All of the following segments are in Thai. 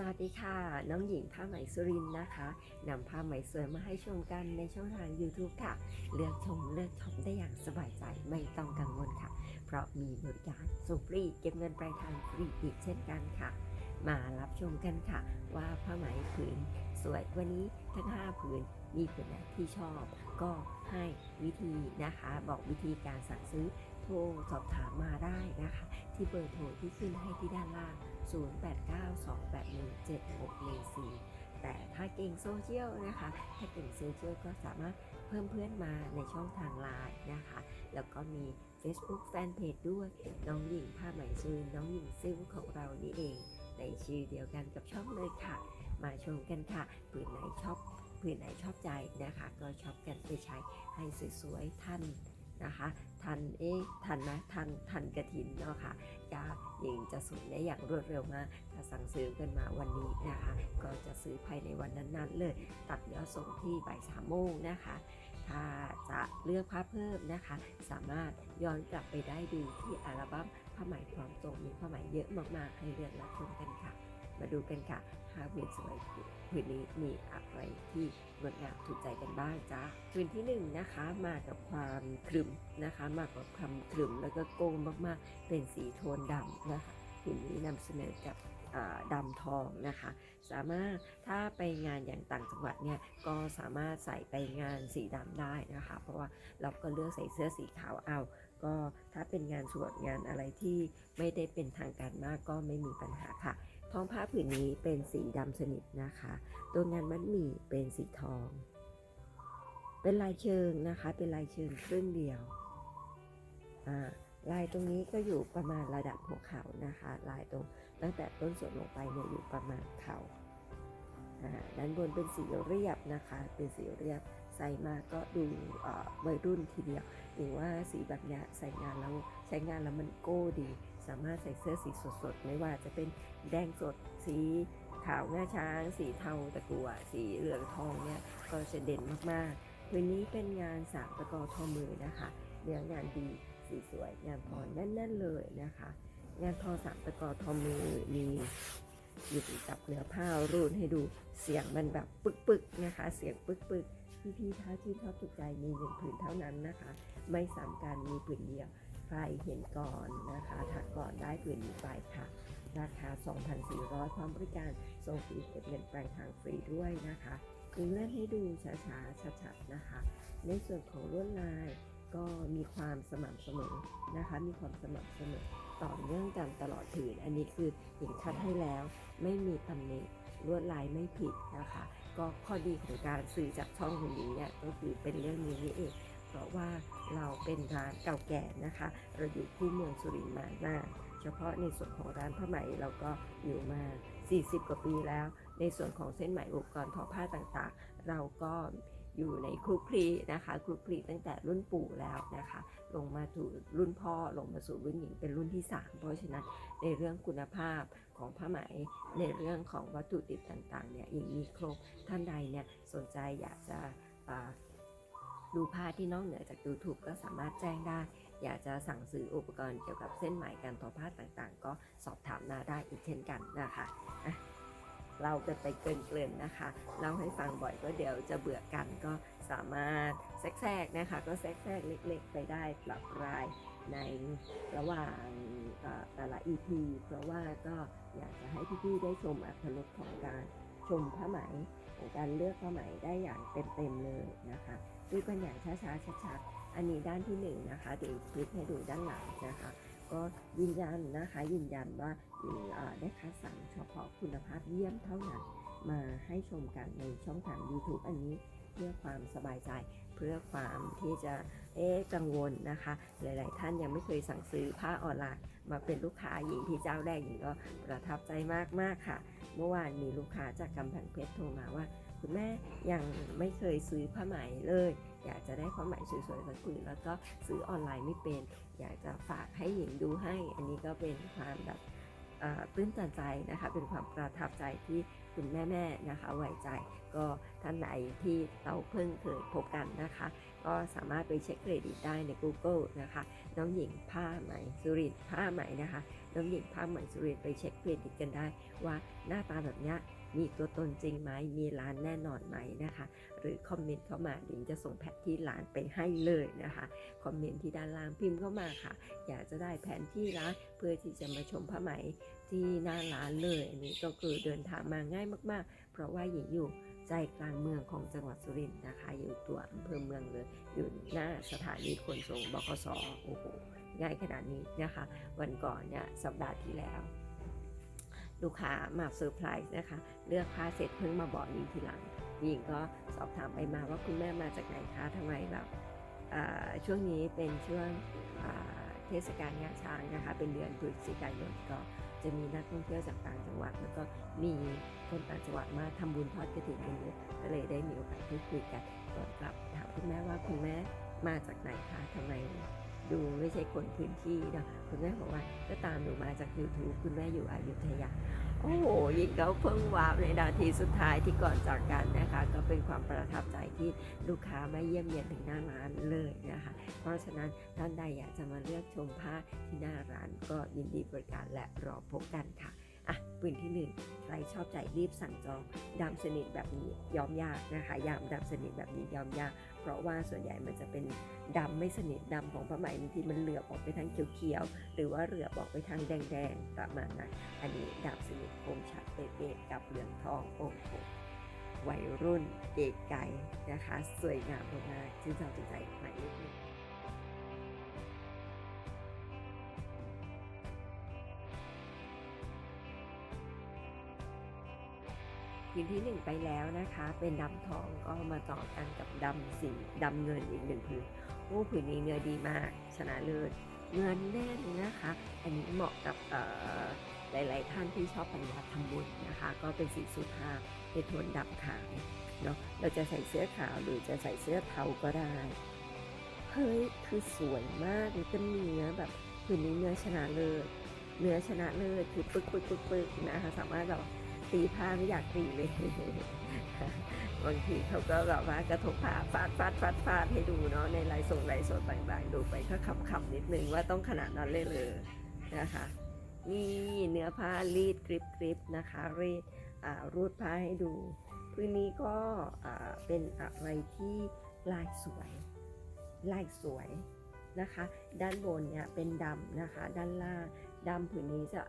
สวัสดีค่ะ น้องหญิงผ้าไหมสุรินนะคะนำผ้าไหมสวยมาให้ชมกันในช่องทาง YouTube ค่ะ เลือกชมเลือกช็อปได้อย่างสบายใจไม่ต้องกังวลค่ะ เพราะมีบริการส่งฟรีเก็บเงินปลายทางฟรีอีกเช่นกันค่ะ มารับชมกันค่ะ ว่าผ้าไหมผืน สวยวันนี้ทั้ง 5 ผืนมีผืนไหนที่ชอบ ก็ให้วิธีนะคะ บอกวิธีการสั่งซื้อ ทรสอบถามมาได้นะคะ ที่เบอร์โทรที่ขึ้นให้ที่ด้านล่าง 0892817614 แต่ถ้าเก่งโซเชียลนะคะ ถ้าเก่งโซเชียลก็สามารถเพิ่มเพื่อนมาในช่องทางไลน์นะคะ แล้วก็มี Facebook Fanpage ด้วย น้องหญิงผ้าไหมซื้อน้องหญิงซิ้วของเรานี่เอง ในชื่อเดียวกันกับช่องเลยค่ะ มาชมกันค่ะผืนไหนชอบผืนไหนชอบใจนะคะ ก็ชอบกันไปใช้ให้สวยๆท่าน นะคะ ทันเอ๊ะทันนะทันทันกระถินเนาะค่ะจะยิงจะส่งได้อย่างรวดเร็วมากถ้าสั่งซื้อกันมาวันนี้นะคะ ก็จะซื้อภายในวันนั้นๆเลย ตัดยอดส่งที่บ่ายสามโมงนะคะ ถ้าจะเลือกผ้าเพิ่มนะคะ สามารถย้อนกลับไปได้ดูที่อัลบั้มผ้าไหมพร้อมส่งมีผ้าไหมเยอะมากๆให้เลือกรับชมกันค่ะ มาดูกันค่ะผ้าผืนสวย ผืนนี้มีอะไรที่งดงามถูกใจกันบ้างจ้าผืนที่หนึ่งนะคะมากับความครึมนะคะ มากับความครึมแล้วก็โกงมากๆ เป็นสีโทนดำนะคะผืนนี้นำเสนอกับดำทองนะคะ สามารถถ้าไปงานอย่างต่างจังหวัดเนี่ยก็สามารถใส่ไปงานสีดำได้นะคะ เพราะว่าเราก็เลือกใส่เสื้อสีขาวเอาก็ถ้าเป็นงานสวดงานอะไรที่ไม่ได้เป็นทางการมากก็ไม่มีปัญหาค่ะ ท้องผ้าผืนนี้เป็นสีดำสนิทนะคะ ตัวงานมัดหมี่เป็นสีทอง เป็นลายเชิงนะคะ เป็นลายเชิงครึ่งเดียวลายตรงนี้ก็อยู่ประมาณระดับหัวเข่านะคะ ลายตรงตั้งแต่ต้นส่วนลงไปเนี่ยอยู่ประมาณเข่าอ่าด้านบนเป็นสีเรียบนะคะ เป็นสีเรียบใส่มาก็ดูเออวัยรุ่นทีเดียวหรือว่าสีแบบนี้ใส่งานแล้วใช้งานแล้วมันโก้ดี สามารถใส่เสื้อสีสดๆ ไม่ว่าจะเป็นแดงสดสีขาวงาช้าง สีเทาตะกั่วสีเหลืองทองเนี่ยก็จะเด่นมากๆพื้นนี้เป็นงานสามตะกอทอมือนะคะเนื้องานดีสีสวยงานทอแน่นๆเลยนะคะ งานทอสามตะกอทอมือมีอยู่กับเนื้อผ้ารูดให้ดูเสียงมันแบบปึกๆนะคะ เสียงปึกๆพี่ๆถ้าชื่ชอบถูกใจมีหนึ่งผืนเท่านั้นนะคะ ไม่ซ้ำกันมีผืนเดียว ใครเห็นก่อนนะคะถักก่อนได้ผืนนี้ไปค่ะ ราคา 2,400 พร้อมบริการส่งฟรีเก็บเงินปลายทางฟรีด้วยนะคะคือเลื่อนให้ดูช้าๆชัดๆนะคะ ในส่วนของลวดลายก็มีความสม่ำเสมอนะคะ มีความสม่ำเสมอต่อเนื่องกันตลอดผืน อันนี้คือหญิงคัดให้แล้ว ไม่มีตำหนิลวดลายไม่ผิดนะคะ ก็ข้อดีของการซื้อจากช่องคนนี้เนี่ยก็คือเป็นเรื่องนี้นี่เอง เพราะว่าเราเป็นร้านเก่าแก่นะคะ เราอยู่คู่เมืองสุรินทร์มานานเฉพาะในส่วนของร้านผ้าไหมเราก็อยู่มา 40 กว่าปีแล้ว ในส่วนของเส้นไหมอุปกรณ์ทอผ้าต่างๆ เราก็อยู่ในคลุกคลีนะคะคลุกคลีตั้งแต่รุ่นปู่แล้วนะคะ ลงมาถูรุ่นพ่อลงมาสู่รุ่นหญิงเป็นรุ่นที่ 3 เพราะฉะนั้นในเรื่องคุณภาพของผ้าไหมในเรื่องของวัตถุดิบต่างๆเนี่ยยังมีครบท่านใดเนี่ยสนใจอยากจะ ดูผ้าที่นอกเหนือจาก YouTube ก็สามารถแจ้งได้ อยากจะสั่งซื้ออุปกรณ์เกี่ยวกับเส้นไหมการทอผ้าต่างๆ ก็สอบถามมาได้อีกเช่นกันนะคะเราจะไปเกินๆนะคะ เล่าให้ฟังบ่อยก็เดี๋ยวจะเบื่อกันก็สามารถแทรกๆนะคะ ก็แทรกๆเล็ก ๆ ไปได้ปรับรายในระหว่างแต่ละ EP เพราะว่าก็อยากจะให้พี่ๆได้ชมอัตรสของการชมผ้าไหมของการเลือกผ้าไหมได้อย่างเต็มๆเลยนะคะ ดูกันอย่างช้าๆชัดๆอันนี้ด้านที่หนึ่งนะคะเดี๋ยวคลิปให้ดูด้านหลังนะคะ ก็ยืนยันนะคะยืนยันว่าได้คัดสรรเฉพาะคุณภาพเยี่ยมเท่านั้นมาให้ชมกันในช่องทาง YouTube อันนี้เพื่อความสบายใจเพื่อความที่จะเอ๊กังวลนะคะ หลาย ๆ ท่านยังไม่เคยสั่งซื้อผ้าออนไลน์มาเป็นลูกค้าหญิงที่เจ้าแรกหญิงก็ประทับใจมาก ๆ ค่ะ เมื่อวานมีลูกค้าจากกำแพงเพชรโทรมาว่า คุณแม่ยังไม่เคยซื้อผ้าไหมเลย อยากจะได้ผ้าไหมสวยๆสักผืนแล้วก็ซื้อออนไลน์ไม่เป็น อยากจะฝากให้หญิงดูให้ อันนี้ก็เป็นความแบบตื้นตันใจนะคะ เป็นความประทับใจที่คุณแม่ๆนะคะไว้ใจ ก็ท่านไหนที่เราเพิ่งเคยพบกันนะคะ ก็สามารถไปเช็คเครดิตได้ใน Google นะคะ น้องหญิงผ้าไหมสุรินผ้าไหมนะคะ น้องหญิงผ้าไหมสุรินไปเช็คเครดิตกันได้ว่าหน้าตาแบบนี้ มีตัวตนจริงไหมมีร้านแน่นอนไหมนะคะ หรือคอมเมนต์เข้ามาหญิงจะส่งแผนที่ร้านไปให้เลยนะคะ คอมเมนต์ที่ด้านล่างพิมพ์เข้ามาค่ะ อยากจะได้แผนที่ร้านเพื่อที่จะมาชมผ้าไหมที่หน้าร้านเลย อันนี้ก็คือเดินทางมาง่ายมาก ๆ เพราะว่าหญิงอยู่ใจกลางเมืองของจังหวัดสุรินทร์นะคะ อยู่ตัวอำเภอเมืองเลย อยู่หน้าสถานีขนส่งบขสโอ้โหง่ายขนาดนี้นะคะ วันก่อนเนี่ยสัปดาห์ที่แล้ว ลูกค้ามาเซอร์ไพรส์นะคะ เลือกผ้าเสร็จเพิ่งมาบอกหญิงทีหลังหญิงก็สอบถามไปมาว่าคุณแม่มาจากไหนคะทำไมแบบช่วงนี้เป็นช่วงเทศกาลงานช้างนะคะ เป็นเดือนพฤศจิกายนก็จะมีนักท่องเที่ยวจากต่างจังหวัด แล้วก็มีคนต่างจังหวัดมาทำบุญทอดกระถิ่นกันเยอะก็เลยได้มีโอกาสพูดคุยกันก่อนกลับถามคุณแม่ว่าคุณแม่มาจากไหนคะทำไม ดูไม่ใช่คนพื้นที่เนะคุณแม่บอกว่าก็ตามหนูมาจาก YouTube คุณแม่อยู่อยุธยา โอ้โหยิงเขาเพิ่งวาบในนาทีสุดท้ายที่ก่อนจากกันนะคะ ก็เป็นความประทับใจที่ลูกค้ามาเยี่ยมเยียนถึงหน้าร้านเลยนะคะ เพราะฉะนั้นท่านใดอยากจะมาเลือกชมผ้าที่หน้าร้านก็ยินดีบริการและรอพบกันค่ะอะปืนที่หนึ่งใครชอบใจรีบสั่งจองดำสนิทแบบนี้ยอมยากนะคะยามดำสนิทแบบนี้ยอมยาก ราะว่าส่วนใหญ่มันจะเป็นดำไม่สนิทดำของผ้าไหมบางทีมันเหลือบออกไปทางเขียวๆหรือว่าเหลือบออกไปทางแดงๆประมาณนั้นอันนี้ดำสนิทคมชัดเป๊ะๆกับเหลืองทองโอ้โหวัยรุ่นเก๋ไก่นะคะ สวยงามมากๆชื่นชอบใจหมายเลขหนึ่ง พื้นที่หนึ่งไปแล้วนะคะ เป็นดำทองก็มาต่อกันกับดำสีดำเงินอีกหนึ่งผืนโอ้ผืนนี้เนื้อดีมาก ชนะเลิศเงินแน่นนะคะ อันนี้เหมาะกับหลาย ๆ ท่านที่ชอบปฏิบัติทำบุญนะคะ ก็เป็นสีสุภาพในโทนดำขาวเนาะเราจะใส่เสื้อขาวหรือจะใส่เสื้อเทาก็ได้เฮ้ยคือสวยมากเลยเป็นเนื้อแบบผืนนี้เนื้อชนะเลิศเนื้อชนะเลิศคือปึกปึกปึกปึกนะคะสามารถแบบ ตีผ้าไม่อยากตีเลยบางทีเขาก็แบบว่ากระทบผ้าฟาดฟาดฟาดฟาดให้ดูเนาะในไลฟ์สดไลฟ์สดต่างๆ ดูไปก็ขำๆนิดนึงว่าต้องขนาดนั้นเลยเลยนะคะนี่เนื้อผ้ารีดกริบกริบนะคะรีดรูดผ้าให้ดูพื้นนี้ก็เป็นอะไรที่ลายสวย ลายสวยนะคะ ด้านบนเนี่ยเป็นดำนะคะ ด้านล่าง ดำผืนนี้จะ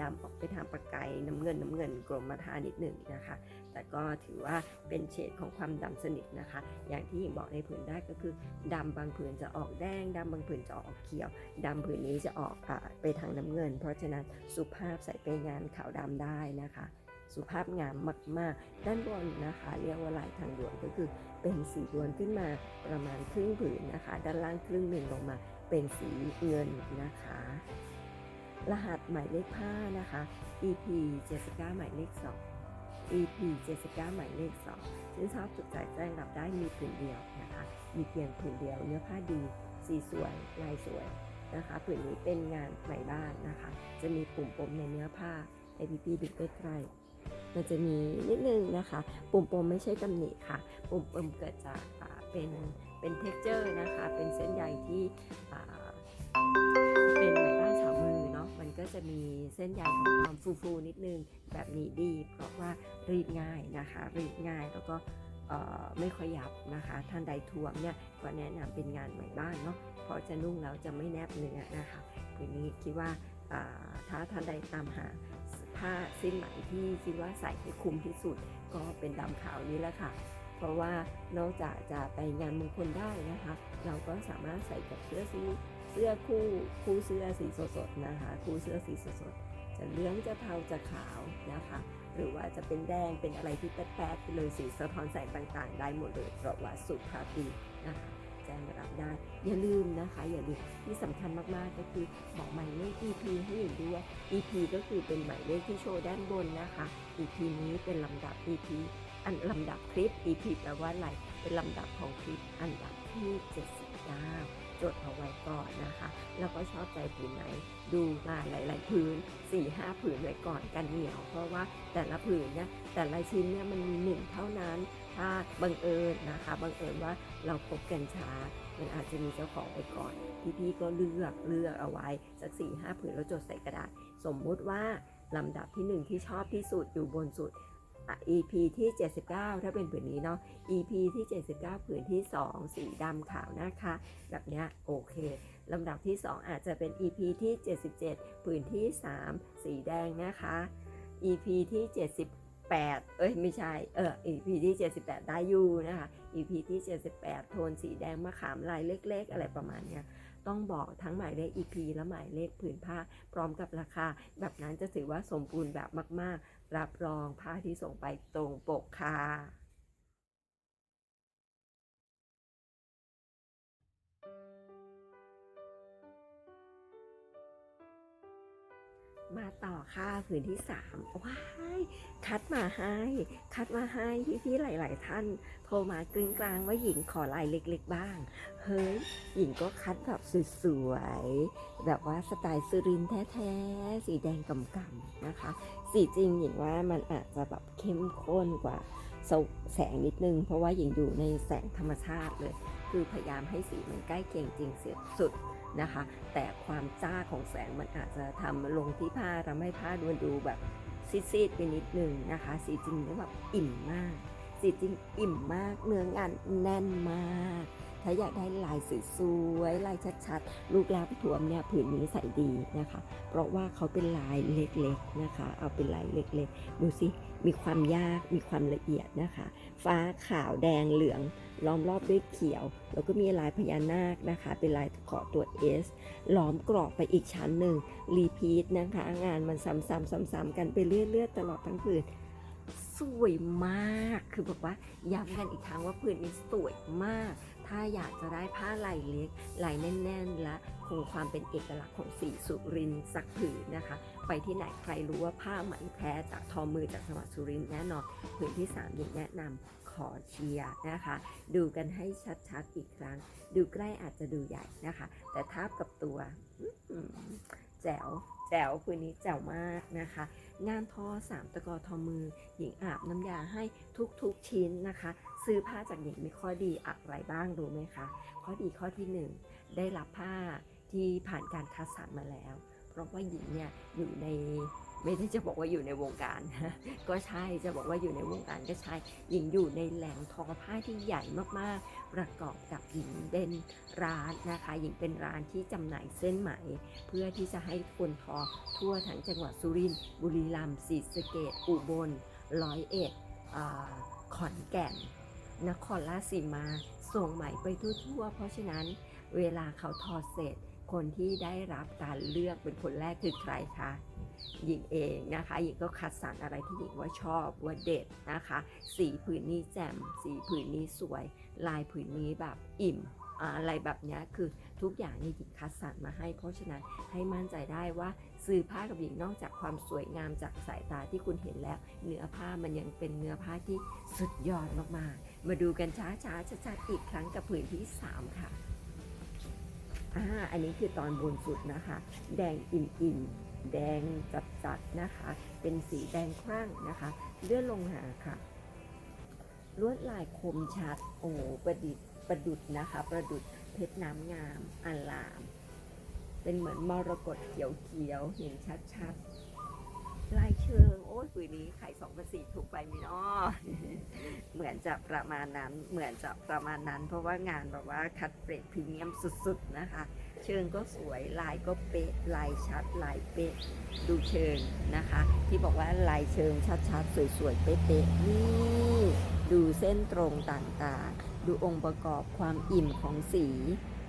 ดำออกไปทางประกายน้ำเงินน้ำเงินกรมท่านิดหนึ่งนะคะ แต่ก็ถือว่าเป็นเฉดของความดำสนิทนะคะ อย่างที่หญิงบอกในผืนได้ก็คือดำบางผืนจะออกแดงดำบางผืนจะออกเขียวดำผืนนี้จะออกอไปทางน้ำเงิน เพราะฉะนั้นสุภาพใส่ไปงานขาวดำได้นะคะสุภาพงามมาก ๆ ด้านบนนะคะ เรียกว่าลายทางด่วนก็คือเป็นสีดวนขึ้นมาประมาณครึ่งผืนนะคะ ด้านล่างครึ่งหนึ่งลงมาเป็นสีเงินนะคะ รหัสหมายเลขผ้านะคะ EP 79 หมายเลข 2 EP 79 หมายเลข2ซึ่งชอบถูกใจแจ้งรับได้มีผืนเดียวนะคะ มีเพียงผืนเดียว เนื้อผ้าดี สีสวย ลายสวยนะคะผืนนี้เป็นงานไหมบ้านนะคะ จะมีปุ่มปมในเนื้อผ้าให้พี่ๆดูใกล้ๆมันจะมีนิดนึงนะคะ ปุ่มปมไม่ใช่ตำหนิค่ะ ปุ่มปมเกิดจากเป็นเป็นเท็กเจอร์นะคะ เป็นเส้นใยที่ ก็จะมีเส้นใยของความฟูๆนิดนึงแบบนี้ดี เพราะว่ารีดง่ายนะคะ รีดง่ายแล้วก็ไม่ค่อยยับนะคะ ท่านใดทวงเนี่ยก็แนะนำเป็นงานไหม่บ้านเนาะเพราะจะนุ่งแล้วจะไม่แนบเนื้อนะคะทีนี้คิดว่าถ้าท่านใดตามหาผ้าสิ้นไหมที่คิดว่าใส่ให้คุ้มที่สุด ก็เป็นดำขาวนี้แหละค่ะ เพราะว่านอกจากจะไปงานมงคลได้นะคะ เราก็สามารถใส่กับเสื้อสีเสื้อคู่คู่เสื้อสีสดๆนะคะ คู่เสื้อสีสดๆจะเหลืองจะเทาจะขาวนะคะ หรือว่าจะเป็นแดงเป็นอะไรที่แป๊ดๆไปเลยสีสะท้อนแสงต่างๆ ได้หมดเลยเพราะว่าสุภาพดีนะคะแจ้งรับได้ อย่าลืมนะคะ อย่าลืมที่สำคัญมากๆก็คือบอกหมายเลข EP ให้อยู่ด้วย EP ก็คือเป็นหมายเลขที่โชว์ด้านบนนะคะ EP นี้เป็นลำดับ EP อันลำดับคลิป EP แปลว่าอะไร เป็นลำดับของคลิปอันดับที่ 79 จดเอาไว้ก่อนนะคะ แล้วก็ชอบใจผืนไหน ดูมาหลายๆพื้น4-5 ผืนไว้ก่อนกันเหนียว เพราะว่าแต่ละผืนเนี่ยแต่ละชิ้นเนี่ยมันมีหนึ่งเท่านั้น ถ้าบังเอิญนะคะบังเอิญว่าเราพบกันช้า มันอาจจะมีเจ้าของไปก่อนพี่ๆก็เลือกเลือกเอาไว้สักสี่ห้าผืนแล้วจดใส่กระดาษ สมมุติว่าลำดับที่หนึ่งที่ชอบที่สุดอยู่บนสุด EP ที่ 79 ถ้าเป็นผืนนี้เนาะ EP ที่ 79 ผืนที่ 2 สีดำขาวนะคะ แบบเนี้ยโอเคลำดับที่ 2 อาจจะเป็น EP ที่ 77 ผืนที่ 3 สีแดงนะคะ EP ที่ 78 เอ้ยไม่ใช่ เออ EP ที่ 78 ได้อยู่นะคะ EP ที่ 78 โทนสีแดงมะขามลายเล็ก ๆ อะไรประมาณเนี้ยต้องบอกทั้งหมายเลข EP และหมายเลขผืนผ้า พร้อมกับราคา แบบนั้นจะถือว่าสมบูรณ์แบบมาก ๆ รับรองผ้าที่ส่งไปตรงปกค่ะ มาต่อค่ะผืนที่3ว้ายคัดมาให้ คัดมาให้พี่ๆหลาย ๆ ท่าน โทรมากริ้งกลางว่าหญิงขอลายเล็ก ๆ บ้าง เฮ้ย หญิงก็คัดแบบสวยๆแบบว่าสไตล์สุรินแท้ๆ สีแดงกำๆนะคะ สีจริงหญิงว่ามันอาจจะแบบเข้มข้นกว่าแสงนิดนึง เพราะว่าหญิงอยู่ในแสงธรรมชาติเลย คือพยายามให้สีมันใกล้เคียงจริงเสียสุด นะคะ แต่ความจ้าของแสงมันอาจจะทำลงที่ผ้าทำให้ผ้าดูดูแบบซีดๆไปนิดนึงนะคะ สีจริงเนี่ยแบบอิ่มมาก สีจริงอิ่มมาก เนื้องานแน่นมาก ถ้าอยากได้ลายสวยๆลายชัดๆ ลูกลาบถวมเนี่ยผืนนี้ใส่ดีนะคะ เพราะว่าเขาเป็นลายเล็กๆนะคะ เอาเป็นลายเล็กๆ ดูสิ มีความยากมีความละเอียดนะคะ ฟ้าขาวแดงเหลืองล้อมรอบด้วยเขียว แล้วก็มีลายพญานาคนะคะ เป็นลายเกาะตัว S ล้อมกรอบไปอีกชั้นหนึ่งรีพีทนะคะ งานมันซ้ำๆซ้ำๆกันไปเรื่อยๆตลอดทั้งผืนสวยมาก คือแบบว่าย้ำกันอีกครั้งว่าผืนนี้สวยมาก ถ้าอยากจะได้ผ้าลายเล็กลายแน่น ๆ และ งความเป็นเอกลักษณ์ของสีสุรินทร์สักผืนนะคะ ไปที่ไหนใครรู้ว่าผ้าไหมแท้จากทอมือจากจังหวัดสุรินทร์แน่นอนผืนที่3ยิ่งแนะนำขอเชียร์นะคะ ดูกันให้ชัดๆอีกครั้ง ดูใกล้อาจจะดูใหญ่นะคะ แต่ทาบกับตัวแจ๋วแจ๋วผืนนี้แจ๋วมากนะคะ งานทอสามตะกอทอมือ หญิงอาบน้ำยาให้ทุกๆชิ้นนะคะ ซื้อผ้าจากหญิงมีข้อดีอะไรบ้างรู้ไหมคะ ข้อดีข้อที่หนึ่งได้รับผ้า ที่ผ่านการคัดสรรมาแล้ว เพราะว่าหญิงเนี่ยอยู่ในไม่ได้จะบอกว่าอยู่ในวงการ ก็ใช่จะบอกว่าอยู่ในวงการก็ใช่หญิงอยู่ในแหล่งทอผ้าที่ใหญ่มากๆ ประกอบกับหญิงเป็นร้านนะคะ หญิงเป็นร้านที่จำหน่ายเส้นไหม เพื่อที่จะให้คนทอทั่วทั้งจังหวัดสุรินทร์บุรีรัมย์ศรีสะเกษอุบลร้อยเอ็ดขอนแก่น นครราชสีมา ส่งไหมไปทั่วๆ เพราะฉะนั้นเวลาเขาทอเสร็จ คนที่ได้รับการเลือกเป็นคนแรกคือใครคะหญิงเองนะคะหญิงก็คัดสรรอะไรที่หญิงว่าชอบว่าเด็ดนะคะ สีผืนนี้แจ่ม สีผืนนี้สวย ลายผืนนี้แบบอิ่มอะไรแบบนี้คือทุกอย่างนี่หญิงคัดสรรมาให้ เพราะฉะนั้นให้มั่นใจได้ว่าซื้อผ้ากับหญิงนอกจากความสวยงามจากสายตาที่คุณเห็นแล้ว เนื้อผ้ามันยังเป็นเนื้อผ้าที่สุดยอดมากๆ มาดูกันช้าๆชัดๆอีกครั้งกับผืนที่ 3 ค่ะ อ่าอันนี้คือตอนบนสุดนะคะ แดงอิ่มๆ แดงจัดๆนะคะ เป็นสีแดงครั่งนะคะ เลื่อนลงหาค่ะ ลวดลายคมชัด โอ้ประดิษฐ์ประดุดนะคะ ประดุดเพชรน้ำงามอลาม เป็นเหมือนมรกตเขียวๆ เห็นชัดๆ ลายเชิงโอ้ยปืนนี้ขายสองพันสี่ถูกไปไหมเนาะเหมือนจะประมาณนั้นเหมือนจะประมาณนั้น เพราะว่างานแบบว่าคัดเกรดพรีเมียมสุดๆนะคะ เชิงก็สวยลายก็เป๊ะลายชัดลายเป๊ะดูเชิงนะคะ ที่บอกว่าลายเชิงชัดๆสวยๆเป๊ะๆนี่ดูเส้นตรงต่างๆ ดูองค์ประกอบความอิ่มของสี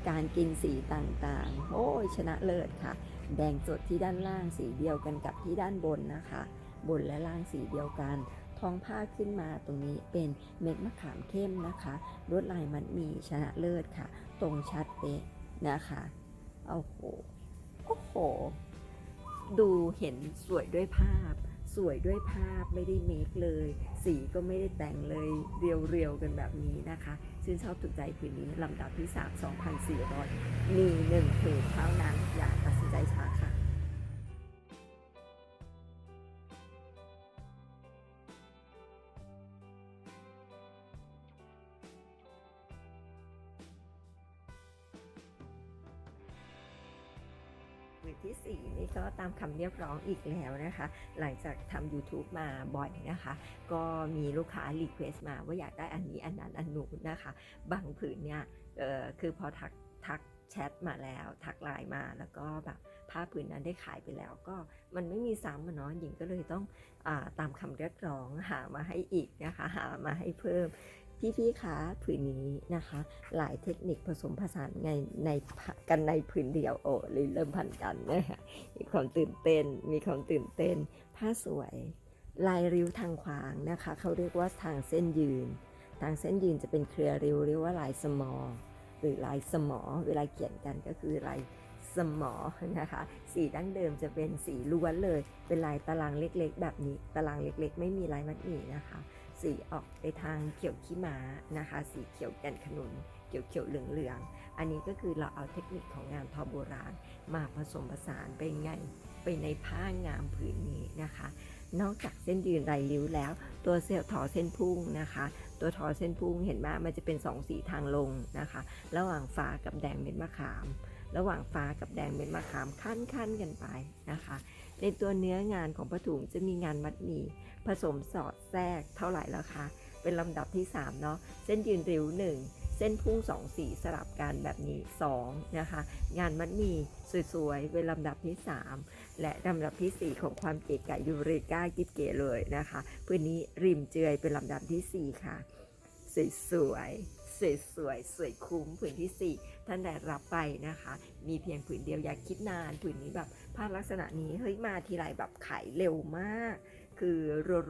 การกินสีต่างๆ โอ้ยชนะเลิศค่ะ แดงสดที่ด้านล่างสีเดียวกันกับที่ด้านบนนะคะ บนและล่างสีเดียวกัน ท้องผ้าขึ้นมาตรงนี้เป็นเม็ดมะขามเข้มนะคะลวดลายมันมีชนะเลิศค่ะ ตรงชัดเป๊ะนะคะโอ้โหโอ้โห ดูเห็นสวยด้วยภาพ สวยด้วยภาพไม่ได้เมคเลย สีก็ไม่ได้แต่งเลยเรียวๆกันแบบนี้นะคะชื่นชอบถูกใจผืนนี้ลำดับที่ 3 2,400 มีหนึ่งผืนเท่านั้นอย่าตัดสิน ใจช้าค่ะผืนที่สี่นี่ก็ตามคำเรียกร้องอีกแล้วนะคะ หลังจากทำ YouTube มาบ่อยนะคะ ก็มีลูกค้ารีเควสมาว่าอยากได้อันนี้อันนั้นอันนู้นนะคะ บางผืนเนี่ยคือพอทักทัก แชทมาแล้วทักไลน์มาแล้วก็แบบผ้าผืนนั้นได้ขายไปแล้วก็มันไม่มีซ้ำอะเนาะหญิงก็เลยต้องอาตามคำเรียกร้องหามาให้อีกนะคะหามาให้เพิ่มพี่ๆคะผืนนี้นะคะ หลายเทคนิคผสมผสานในในกันในผืนเดียวโอ้เลยเริ่มพันกันนะคะมีความตื่นเต้นมีความตื่นเต้น ผ้าสวยลายริ้วทางขวางนะคะ เขาเรียกว่าทางเส้นยืน ทางเส้นยืนจะเป็นเครือริ้วเรียกว่าลายสมอ หรือลายสมอ เวลาเขียนกันก็คือลายสมอนะคะ สีดั้งเดิมจะเป็นสีล้วนเลย เป็นลายตารางเล็กๆ แบบนี้ ตารางเล็กๆ ไม่มีลายมัดหมี่นะคะ สีออกไปทางเขียวขี้ม้านะคะ สีเขียวแก่นขนุน เขียวเขียวเหลืองเหลืองๆอันนี้ก็คือเราเอาเทคนิคของงานทอโบราณ มาผสมผสานไปไง ไปในผ้างามผืนนี้นะคะ นอกจากเส้นยืนลายริ้วแล้ว ตัวเส้นทอเส้นพุ่งนะคะ ตัวทอเส้นพุ่งเห็นไหมมันจะเป็นสองสีทางลงนะคะ ระหว่างฟ้ากับแดงเม็ดมะขาม ระหว่างฟ้ากับแดงเม็ดมะขามขั้นขั้นๆกันไปนะคะ ในตัวเนื้องานของผ้าถุงจะมีงานมัดหมี่ผสมสอดแทรกเท่าไหร่แล้วคะ เป็นลำดับที่3เนาะเส้นยืนริ้ว1เส้นพุ่ง2สีสลับกันแบบนี้ 2 นะคะ งานมัดหมี่สวยๆเป็นลำดับที่ 3 และลำดับทีสี่ 4 ของความเก๋ไก่ยูเรกากิบเก๋เลยนะคะพื้นนี้ริมเจือยเป็นลำดับทีสี่4 ค่ะ สวยๆสวยๆสวยคุ้มผืนทีสี่4 ท่านใดรับไปนะคะ มีเพียงผืนเดียวอย่าคิดนานผืนนี้แบบภาพลักษณะนี้เฮ้ยมาทีไรแบบขายเร็วมาก คือ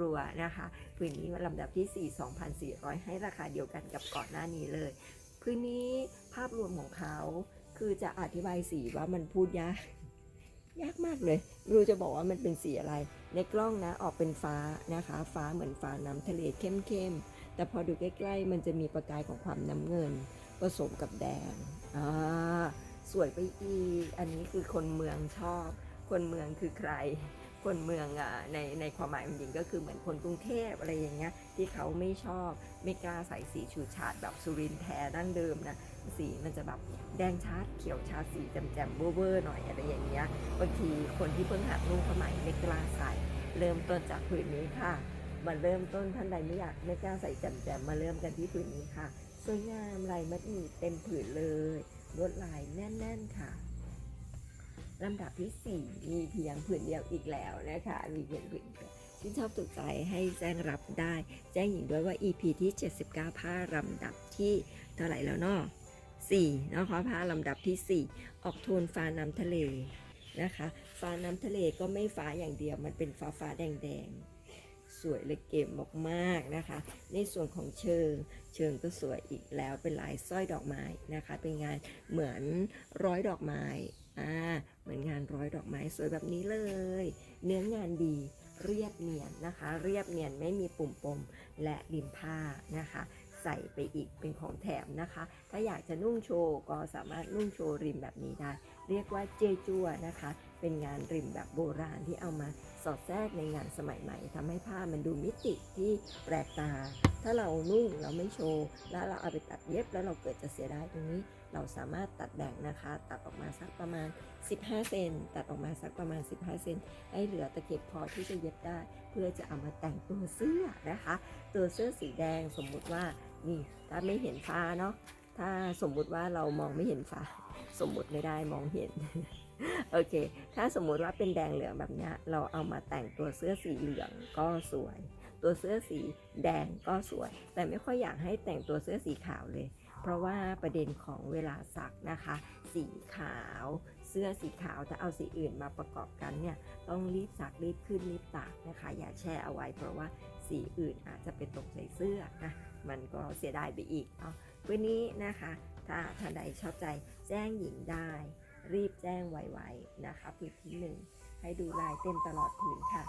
รัวๆนะคะพื้นนี้ลำดับที่ 4 2,400 ให้ราคาเดียวกันกับก่อนหน้านี้เลยพื้นนี้ภาพรวมของเขาคือจะอธิบายสีว่ามันพูดยาก ยากมากเลยไม่รู้จะบอกว่ามันเป็นสีอะไร ในกล้องนะออกเป็นฟ้านะคะ ฟ้าเหมือนฟ้าน้ำทะเลเข้มๆ แต่พอดูใกล้ๆ มันจะมีประกายของความน้ำเงิน ผสมกับแดงอ่าสวยไปอีกอันนี้คือคนเมืองชอบ คนเมืองคือใคร คนเมืองอะในในความหมายจริงก็คือเหมือนคนกรุงเทพอะไรอย่างเงี้ยที่เขาไม่ชอบไม่กล้าใส่สีฉูดฉาดแบบสุรินทร์แท้ดั้งเดิมนะ สีมันจะแบบแดงชาดเขียวชาดสีแจ่มๆเวอร์ๆหน่อยอะไรอย่างเงี้ยบางทีคนที่เพิ่งหัดนุ่งผ้าไหมไม่กล้าใส่ เริ่มต้นจากผืนนี้ค่ะมาเริ่มต้นท่านใดไม่อยากไม่กล้าใส่แจ่มๆมาเริ่มกันที่ผืนนี้ค่ะสวยงามลายมัดหมี่เต็มผืนเลยลวดลายแน่นๆค่ะลำดับที่ 4 มีเพียงผืนเดียวอีกแล้วนะคะ มีเพียงผืนเดียวที่ชอบถูกใจให้แจ้งรับได้ แจ้งหญิงด้วยว่า EP ที่ 79 ผ้าลำดับที่เท่าไหร่แล้วเนาะ 4นะคะผ้าลำดับที่ 4 ออกโทนฟ้าน้ำทะเลนะคะ ฟ้าน้ำทะเลก็ไม่ฟ้าอย่างเดียว มันเป็นฟ้าฟ้าแดงแดงๆสวยเลยเก๋มากๆนะคะ ในส่วนของเชิง เชิงก็สวยอีกแล้วเป็นลายสร้อยดอกไม้นะคะ เป็นงานเหมือนร้อยดอกไม้อ่าเหมือนงานร้อยดอกไม้สวยแบบนี้เลย เนื้องานดีเรียบเนียนนะคะ เรียบเนียนไม่มีปุ่มปมและริมผ้านะคะ ใส่ไปอีกเป็นของแถมนะคะ ถ้าอยากจะนุ่งโชว์ก็สามารถนุ่งโชว์ริมแบบนี้ได้ เรียกว่าเจจัวนะคะ เป็นงานริมแบบโบราณที่เอามาสอดแทรกในงานสมัยใหม่ทำให้ผ้ามันดูมิติที่แปลกตา ถ้าเรานุ่งเราไม่โชว์ แล้วเราเอาไปตัดเย็บแล้วเราเกิดจะเสียดายตรงนี้ เราสามารถตัดแบ่งนะคะ ตัดออกมาสักประมาณ 15 เซนตัดออกมาสักประมาณ 15 เซนให้เหลือตะเข็บพอที่จะเย็บได้ เพื่อจะเอามาแต่งตัวเสื้อนะคะ ตัวเสื้อสีแดงสมมุติว่า นี่ถ้าไม่เห็นฟ้าเนาะถ้าสมมุติว่าเรามองไม่เห็นฟ้า สมมุติไม่ได้มองเห็นโอเค ถ้าสมมุติว่าเป็นแดงเหลืองแบบนี้เราเอามาแต่งตัวเสื้อสีเหลืองก็สวย ตัวเสื้อสีแดงก็สวย แต่ไม่ค่อยอยากให้แต่งตัวเสื้อสีขาวเลย เพราะว่าประเด็นของเวลาซักนะคะ สีขาวเสื้อสีขาวถ้าเอาสีอื่นมาประกอบกันเนี่ยต้องรีบซักรีบขึ้นรีบตากนะคะ อย่าแช่เอาไว้ เพราะว่าสีอื่นอาจจะไปตกใส่เสื้อนะ มันก็เสียดายไปอีกเนาะวันนี้นะคะถ้าท่านใดชอบใจแจ้งหญิงได้ รีบแจ้งไวๆนะคะผืนที่หนึ่งให้ดูลายเต็มตลอดผืนค่ะ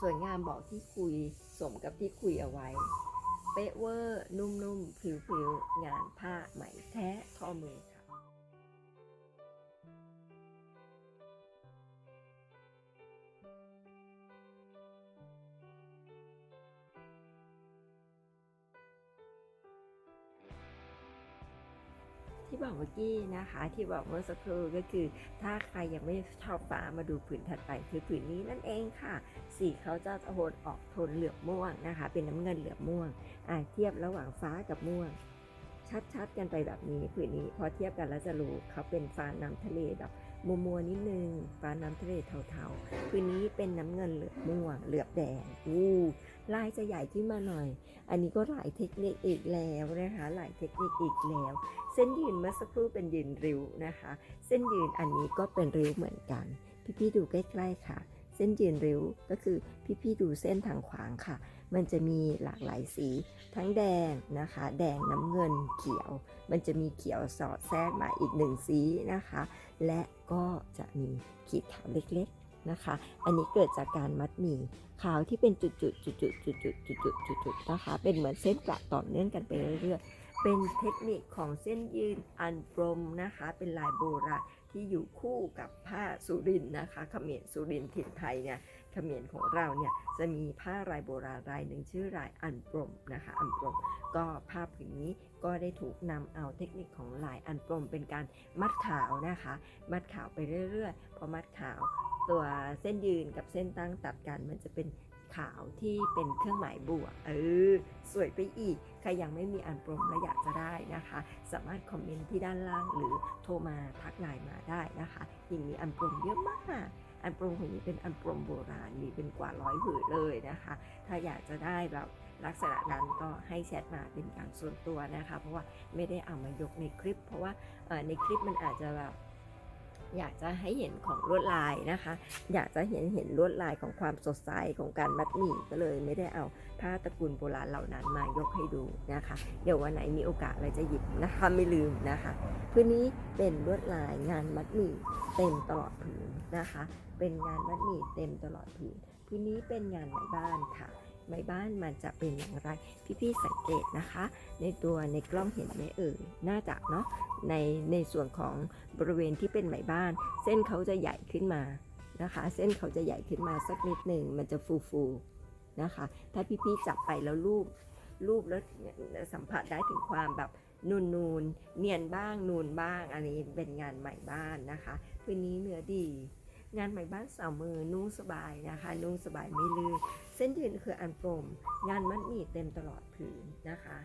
สวยงามบอกที่คุยสมกับที่คุยเอาไว้ เป๊ะเวอร์นุ่มๆผิวๆงานผ้าไหมแท้ทอมือค่ะ เมื่อกี้นะคะ ที่บอกเมื่อสักครู่ก็คือ ถ้าใครยังไม่ชอบฟ้ามาดูผืนถัดไปคือผืนนี้นั่นเองค่ะ สีเขาจะโทนออกโทนเหลือบม่วงนะคะ เป็นน้ำเงินเหลือบม่วงอะเทียบระหว่างฟ้ากับม่วง ชัดๆกันไปแบบนี้ผืนนี้พอเทียบกันแล้วจะรู้เขาเป็นฟ้าน้ำทะเลแบบมัวมัวๆนิดนึงฟ้าน้ำทะเลเทาๆผืนนี้เป็นน้ำเงินเหลือบม่วงเหลือบแดงอู้ ลายจะใหญ่ขึ้นมาหน่อย อันนี้ก็หลายเทคนิคอีกแล้วนะคะ หลายเทคนิคอีกแล้ว เส้นยืนเมื่อสักครู่เป็นยืนริ้วนะคะ เส้นยืนอันนี้ก็เป็นริ้วเหมือนกัน พี่ๆดูใกล้ๆค่ะ เส้นยืนริ้วก็คือพี่ๆดูเส้นทางขวางค่ะ มันจะมีหลากหลายสี ทั้งแดงนะคะ แดงน้ำเงินเขียว มันจะมีเขียวสอดแทรกมาอีกหนึ่งสีนะคะ และก็จะมีขีดขาวเล็กๆ นะคะ อันนี้เกิดจากการมัดหมี่ขาวที่เป็นจุดๆจุดๆจุดๆจุดๆจุดๆจุดๆนะคะ เป็นเหมือนเส้นกระต่อเนื่องกันไปเรื่อยๆ เป็นเทคนิคของเส้นยืนอันปรมนะคะ เป็นลายโบราณที่อยู่คู่กับผ้าสุรินนะคะเขมรสุรินทร์ถิ่นไทยเนี่ยเขมรของเราเนี่ยจะมีผ้าลายโบราณลายหนึ่งชื่อลายอันปรมนะคะอันปรมก็ภาพผืนนี้ก็ได้ถูกนำเอาเทคนิคของลายอันปรมเป็นการมัดขาวนะคะ มัดขาวไปเรื่อยๆพอมัดขาว ตัวเส้นยืนกับเส้นตั้งตัดกันมันจะเป็นขาวที่เป็นเครื่องหมายบวก เออ สวยไปอีก ใครยังไม่มีอันปรมและอยากจะได้นะคะ สามารถคอมเมนต์ที่ด้านล่างหรือโทรมาทักไลน์มาได้นะคะยังมีอันปรมเยอะมากอันปรมของนี้เป็นอันปรมโบราณมีเป็นกว่าร้อยผืนเลยนะคะ ถ้าอยากจะได้แบบลักษณะนั้นก็ให้แชทมาเป็นการส่วนตัวนะคะ เพราะว่าไม่ได้เอามายกในคลิป เพราะว่าในคลิปมันอาจจะแบบ อยากจะให้เห็นของลวดลายนะคะ อยากจะเห็นเห็นลวดลายของความสดใสของการมัดหมี่ก็เลยไม่ได้เอาผ้าตระกูลโบราณเหล่านั้นมายกให้ดูนะคะ เดี๋ยววันไหนมีโอกาสเราจะหยิบนะคะไม่ลืมนะคะพื้นนี้เป็นลวดลายงานมัดหมี่เต็มตลอดผืนนะคะ เป็นงานมัดหมี่เต็มตลอดผืนพื้นนี้เป็นงานไหมบ้านค่ะ ไหมบ้านมันจะเป็นอย่างไร พี่ๆสังเกตนะคะ ในตัวในกล้องเห็นไหมเอ่ยน่าจะเนาะในในส่วนของบริเวณที่เป็นไหมบ้าน เส้นเขาจะใหญ่ขึ้นมานะคะ เส้นเขาจะใหญ่ขึ้นมาสักนิดหนึ่งมันจะฟูๆนะคะ ถ้าพี่ๆจับไปแล้วรูปรูปแล้วสัมผัสได้ถึงความแบบนูนนูนๆเนียนบ้างนูนบ้าง อันนี้เป็นงานใหม่บ้านนะคะ พื้นนี้เนื้อดี งานใหม่บ้านสาวมือนุ่งสบายนะคะ นุ่งสบายไม่ลื่นเส้นยืนคืออันโปรมงานมัดหมี่เต็มตลอดผืนนะคะ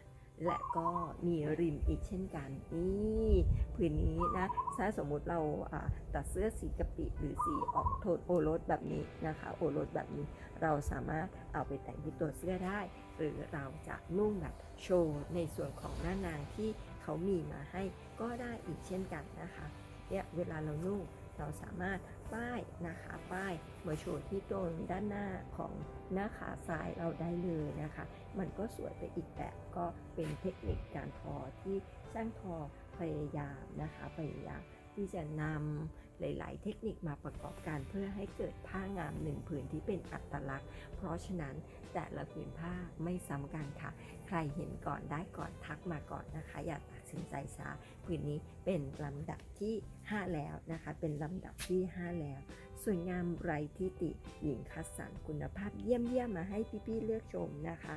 และก็มีริมอีกเช่นกันนี่ผืนนี้นะถ้าสมมุติเราอ่าตัดเสื้อสีกะปิหรือสีออกโทนโอรสแบบนี้นะคะ โอรสแบบนี้เราสามารถเอาไปแต่งที่ตัวเสื้อได้ หรือเราจะนุ่งแบบโชว์ในส่วนของหน้านางที่เขามีมาให้ก็ได้อีกเช่นกันนะคะเนี่ยเวลาเรานุ่งเราสามารถ ป้ายนะคะป้ายมาโชว์ที่ตรงด้านหน้าของหน้าขาซ้ายเราได้เลยนะคะ มันก็สวยไปอีกแบบก็เป็นเทคนิคการทอที่ช่างทอพยายามนะคะพยายามที่จะนำหลาย ๆ เทคนิคมาประกอบกันเพื่อให้เกิดผ้างามหนึ่งผืนที่เป็นอัตลักษณ์ เพราะฉะนั้นแต่ละผืนผ้าไม่ซ้ำกันค่ะ ใครเห็นก่อนได้ก่อนทักมาก่อนนะคะ อย่าต สินใจช้าผืนนี้เป็นลำดับที่ 5 แล้วนะคะ เป็นลำดับที่ 5 แล้ว สวยงามไรที่ติ หญิงคัดสรรคุณภาพเยี่ยมเยี่ยมมาให้พี่ๆเลือกชมนะคะ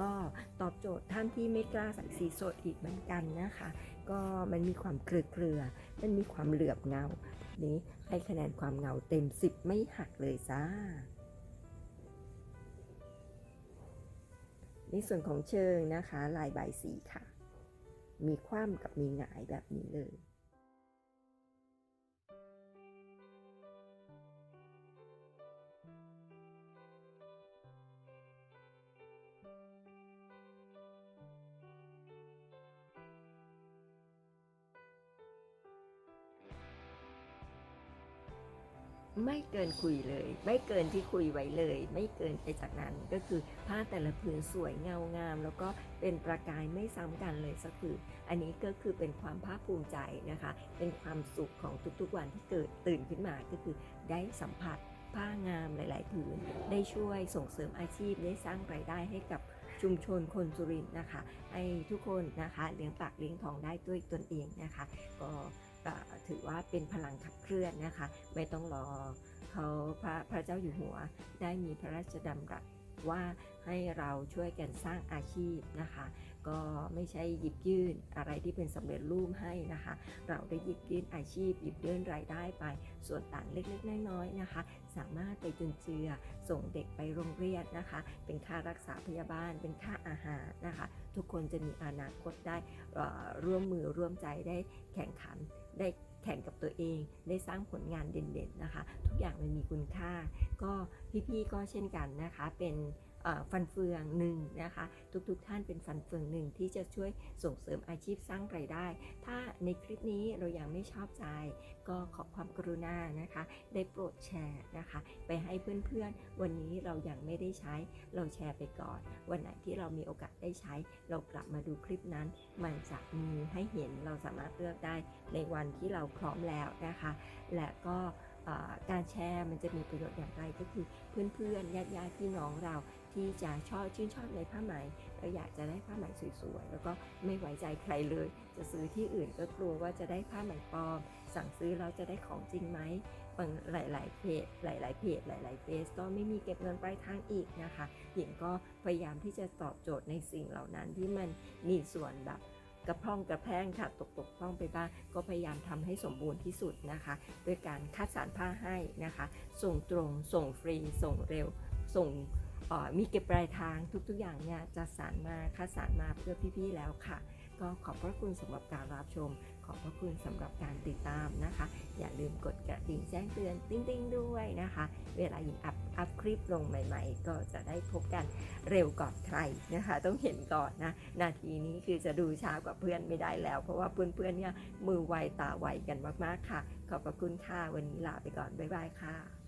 ก็ตอบโจทย์ท่านที่ไม่กล้าใส่สีสดอีกเหมือนกันนะคะ ก็มันมีความเกลือเกลือๆมันมีความเหลือบเงา นี้ให้คะแนนความเงาเต็ม 10 ไม่หักเลยจ้าในส่วนของเชิงนะคะ ลายใบสีค่ะ มีคว่ำกับมีหงายแบบนี้เลย ไม่เกินคุยเลย ไม่เกินที่คุยไว้เลย ไม่เกินไปจากนั้นก็คือผ้าแต่ละผืนสวยเงางาม แล้วก็เป็นประกายไม่ซ้ำกันเลยสักผืนอันนี้ก็คือเป็นความภาคภูมิใจนะคะ เป็นความสุขของทุกๆวันที่เกิดตื่นขึ้นมาก็คือได้สัมผัสผ้างามหลาย ๆ ผืน ได้ช่วยส่งเสริมอาชีพได้สร้างรายได้ให้กับชุมชนคนสุรินทร์นะคะให้ทุกคนนะคะเลี้ยงปากเลี้ยงท้องได้ด้วยตนเองนะคะ ก็ ถือว่าเป็นพลังขับเคลื่อนนะคะ ไม่ต้องรอเขาพระพระเจ้าอยู่หัว ได้มีพระราชดำรัสว่าให้เราช่วยกันสร้างอาชีพนะคะ ก็ไม่ใช่หยิบยื่นอะไรที่เป็นสำเร็จรูปให้นะคะ เราได้หยิบยื่นอาชีพ หยิบยื่นรายได้ไป ส่วนต่างเล็กๆน้อยๆนะคะ สามารถไปจุนเจือส่งเด็กไปโรงเรียนนะคะ เป็นค่ารักษาพยาบาล เป็นค่าอาหารนะคะ ทุกคนจะมีอนาคตได้ร่วมมือร่วมใจได้แข่งขัน ได้แข่งกับตัวเอง ได้สร้างผลงานเด่นๆนะคะ ทุกอย่างมันมีคุณค่า ก็พี่ๆก็เช่นกันนะคะเป็น ฟันเฟืองหนึ่งนะคะ ทุกๆท่านเป็นฟันเฟืองหนึ่งที่จะช่วยส่งเสริมอาชีพสร้างรายได้ ถ้าในคลิปนี้เรายังไม่ชอบใจ ก็ขอความกรุณานะคะ ได้โปรดแชร์นะคะ ไปให้เพื่อนๆ วันนี้เรายังไม่ได้ใช้ เราแชร์ไปก่อน วันไหนที่เรามีโอกาสได้ใช้ เรากลับมาดูคลิปนั้น มันจะมีให้เห็นเราสามารถเลือกได้ในวันที่เราพร้อมแล้วนะคะ และก็การแชร์มันจะมีประโยชน์อย่างไรก็คือเพื่อนๆญาติญาติๆพี่น้องเรา ที่จะชอบชื่นชอบในผ้าไหมเราอยากจะได้ผ้าไหมสวยๆแล้วก็ไม่ไว้ใจใครเลย จะซื้อที่อื่นก็กลัวว่าจะได้ผ้าไหมปลอม สั่งซื้อแล้วจะได้ของจริงไหมบางหลายๆเพจหลายๆเพจหลายๆเฟซก็ไม่มีเก็บเงินปลายทางอีกนะคะหญิงก็พยายามที่จะตอบโจทย์ในสิ่งเหล่านั้นที่มันมีส่วนแบบกระพร่องกระแพงค่ะตกตกพร่องไปบ้างก็พยายามทำให้สมบูรณ์ที่สุดนะคะด้วยการคัดสรรผ้าให้นะคะ ส่งตรง ส่งฟรี ส่งเร็ว ส่ง มีเก็บปลายทางทุกๆอย่างเนี่ยจะสารมาคัดสรรมาเพื่อพี่ๆแล้วค่ะ ก็ขอบพระคุณสำหรับการรับชม ขอบพระคุณสำหรับการติดตามนะคะ อย่าลืมกดกระดิ่งแจ้งเตือนติ้งๆด้วยนะคะ เวลาหญิงอัพอัพคลิปลงใหม่ ๆ ก็จะได้พบกันเร็วก่อนใครนะคะ ต้องเห็นก่อนนะนาทีนี้คือจะดูช้ากว่าเพื่อนไม่ได้แล้ว เพราะว่าเพื่อนๆเนี่ยมือไวตาไวกันมากๆค่ะ ขอบพระคุณค่ะวันนี้ลาไปก่อนบ๊ายบายค่ะ